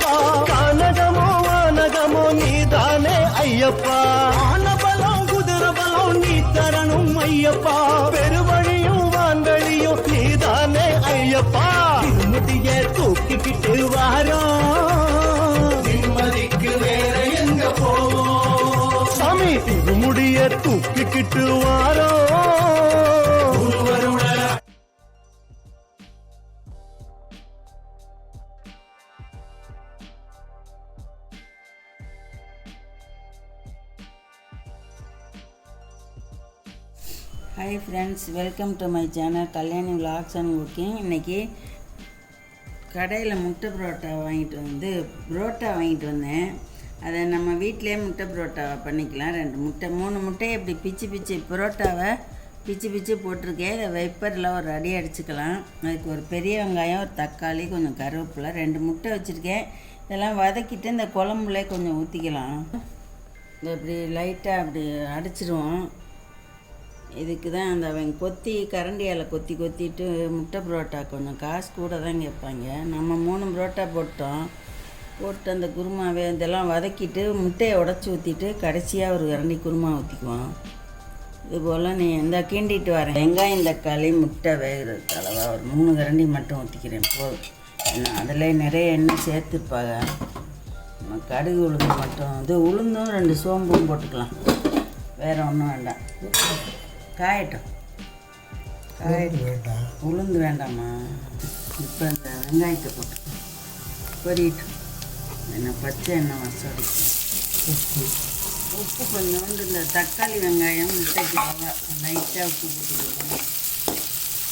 ஐயப்பா கானகமோ வானகமோ நீதானே ஐயப்பா வானபலம் குதிரபலம் நீ தரணும் ஐயப்பா பெருவழியும் வான்வழியும் நீதானே ஐயப்பா திருமதிய தூக்கிக்கிட்டு வாரோம் நிம்மதிக்கு வேற எங்க போவோம் சாமி திருமுடிய தூக்கிக்கிட்டு வாரோம் hi friends welcome to my channel Kalyani vlogs and cooking இன்றைக்கி கடையில் முட்டை புரோட்டா வாங்கிட்டு வந்து புரோட்டா வாங்கிட்டு வந்தேன். அதை நம்ம வீட்டிலே முட்டை புரோட்டாவை பண்ணிக்கலாம். ரெண்டு முட்டை மூணு முட்டையை இப்படி பிச்சு பிச்சு புரோட்டாவை பிச்சு பிச்சு போட்டிருக்கேன். இதை வெப்பரில் ஒரு அடி அடிச்சுக்கலாம். அதுக்கு ஒரு பெரிய வெங்காயம் ஒரு தக்காளி கொஞ்சம் கருவேப்பிலை ரெண்டு முட்டை வச்சுருக்கேன். இதெல்லாம் வதக்கிட்டு இந்த குழம்புலே கொஞ்சம் ஊற்றிக்கலாம் இப்படி லைட்டாக அப்படி அடிச்சிடுவோம் இதுக்கு தான் அந்த அவங்க கொத்தி கரண்டியால் கொத்தி கொத்திட்டு முட்டை புரோட்டா கொஞ்சம் காசு கூட தான் கேட்பாங்க. நம்ம மூணு புரோட்டா போட்டோம். போட்டு அந்த குருமாவை இதெல்லாம் வதக்கிட்டு முட்டையை உடச்சி ஊற்றிட்டு கடைசியாக ஒரு கரண்டி குருமா ஊற்றிக்குவோம் இது போல் நீ இந்த கிண்டிட்டு வரேன். வெங்காயம் தக்காளி முட்டை வேகிறது அளவாக ஒரு மூணு கரண்டி மட்டும் ஊற்றிக்கிறேன் போதும் ஏன்னா அதில் நிறைய எண்ணெய் சேர்த்துருப்பாங்க நம்ம கடுகு உளுந்து மட்டும். இது உளுந்தும் ரெண்டு சோம்பும் போட்டுக்கலாம். வேறு ஒன்றும் வேண்டாம். காயட்டும். காயட்டும். வேண்டாம் உளுந்து வேண்டாமா இப்போ இந்த வெங்காயத்தை போட்டு பொரியட்டும். என்ன பச்சை எண்ணெய் வசடி உப்பு. உப்பு கொஞ்சோண்டு இந்த தக்காளி வெங்காயம் முட்டைக்கு லைட்டாக உப்பு போட்டுக்கணும்.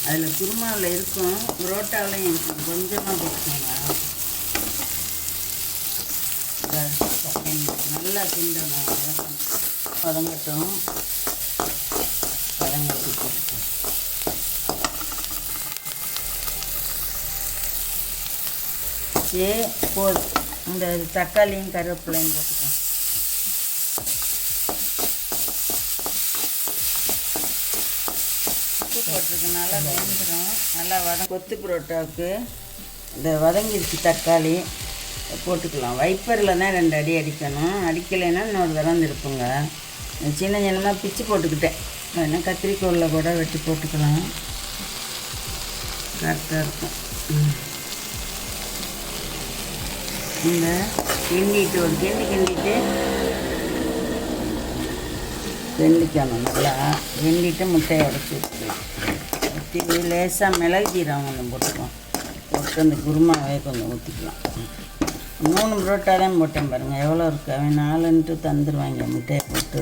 அதில் குருமாவில் இருக்கும். புரோட்டாவிலையும் இருக்கும் கொஞ்சமாக போட்டுக்கோங்க. நல்லா வதக்கணும் வதங்கட்டும். வதங்கட்டி போட்டுக்கணும் சரி போதும் இந்த தக்காளியும் கருவேப்பிலையும் போட்டுக்கோ. உப்பு போட்டிருக்கனால வெந்துடும் நல்லா வதம் கொத்து புரோட்டாவுக்கு இந்த வதங்கிருச்சு தக்காளி போட்டுக்கலாம். வைப்பரில் தான் ரெண்டு அடி அடிக்கணும். அடிக்கலைன்னா இன்னொரு தரம் இருப்புங்க சின்ன சின்னமாக பிச்சு போட்டுக்கிட்டேன். வேணால் கத்திரிக்கோலில் கூட வெட்டி போட்டுக்கலாம். கரெக்டாக இருக்கும். இந்த கிண்டிட்டு ஒரு கிண்டி கிண்டிட்டு வெந்திக்கணும் நல்லா வெந்திட்டு முட்டையை உடச்சி ஊற்றிக்கலாம் ஊற்றி லேசாக மிளகு ஜீரகம் கொஞ்சம் போட்டுக்கலாம். போட்டு அந்த குருமாவே கொஞ்சம் ஊற்றிக்கலாம் மூணு புரோட்டா தான் போட்டேன் பாருங்கள் எவ்வளோ இருக்கு? அவன் நாலுன்ட்டு தந்துடுவாங்க முட்டையை போட்டு.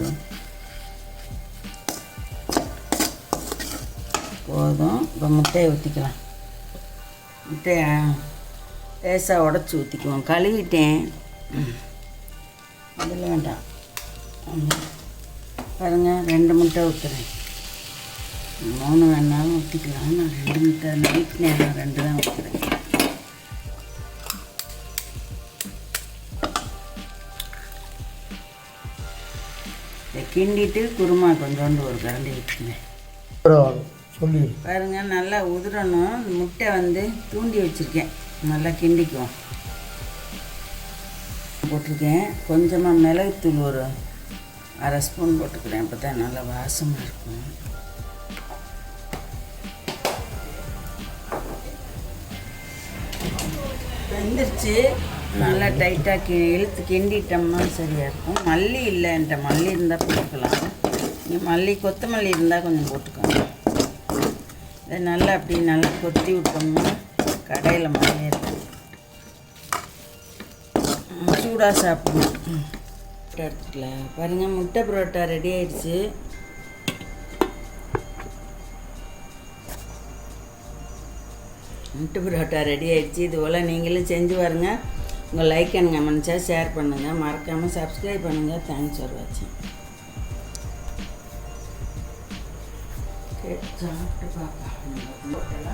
போதும். இப்போ முட்டையை ஊற்றிக்கலாம் முட்டையை லேசாக உடச்சி ஊற்றிக்குவோம் கழுவிட்டேன். அதில் வேண்டாம். பாருங்கள் பாருங்க ரெண்டு முட்டை ஊற்றுறேன் மூணு வேணாலும் ஊற்றிக்கலாம் நான் ரெண்டு முட்டை நைட் நேரம் ரெண்டு தான் ஊற்றுறேன் இதை கிண்டிட்டு குருமா கொஞ்சோண்டு ஒரு கரண்டி ஊற்றுங்க அப்புறம் சொல்லிடு பாருங்க நல்லா உதிரணும். முட்டை வந்து தூண்டி வச்சுருக்கேன். நல்லா கிண்டிக்குவோம். போட்டிருக்கேன். கொஞ்சமாக மிளகுத்தூள் ஒரு அரை ஸ்பூன் போட்டுக்கிறேன். அப்போ தான் நல்லா வாசமாக இருக்கும். வெந்துருச்சு. நல்லா டைட்டாக கி இழுத்து கிண்டிட்டோம்னா சரியாக இருக்கும். மல்லி இல்லைன்ட்ட மல்லி இருந்தால் போட்டுக்கலாம். நீ மல்லி கொத்தமல்லி இருந்தால் கொஞ்சம் போட்டுக்கோங்க. இதை நல்லா அப்படி நல்லா கொத்தி விட்டோம்னா கடையில் மாதிரி இருக்கும் சூடாக சாப்பிடணும். எடுத்துக்கல. பாருங்கள் முட்டை புரோட்டா ரெடி ஆயிடுச்சு. முட்டை புரோட்டா ரெடி ஆயிடுச்சு. இது போல் நீங்களும் செஞ்சு பாருங்கள் உங்கள் லைக் அண்ணங்க கமெண்ட்ஸாக ஷேர் பண்ணுங்கள் மறக்காமல் சப்ஸ்கிரைப் பண்ணுங்கள் தேங்க்ஸ் ஃபார் வாட்சிங் ಚಾಟ್ ಪಾಪ ಎಲ್ಲ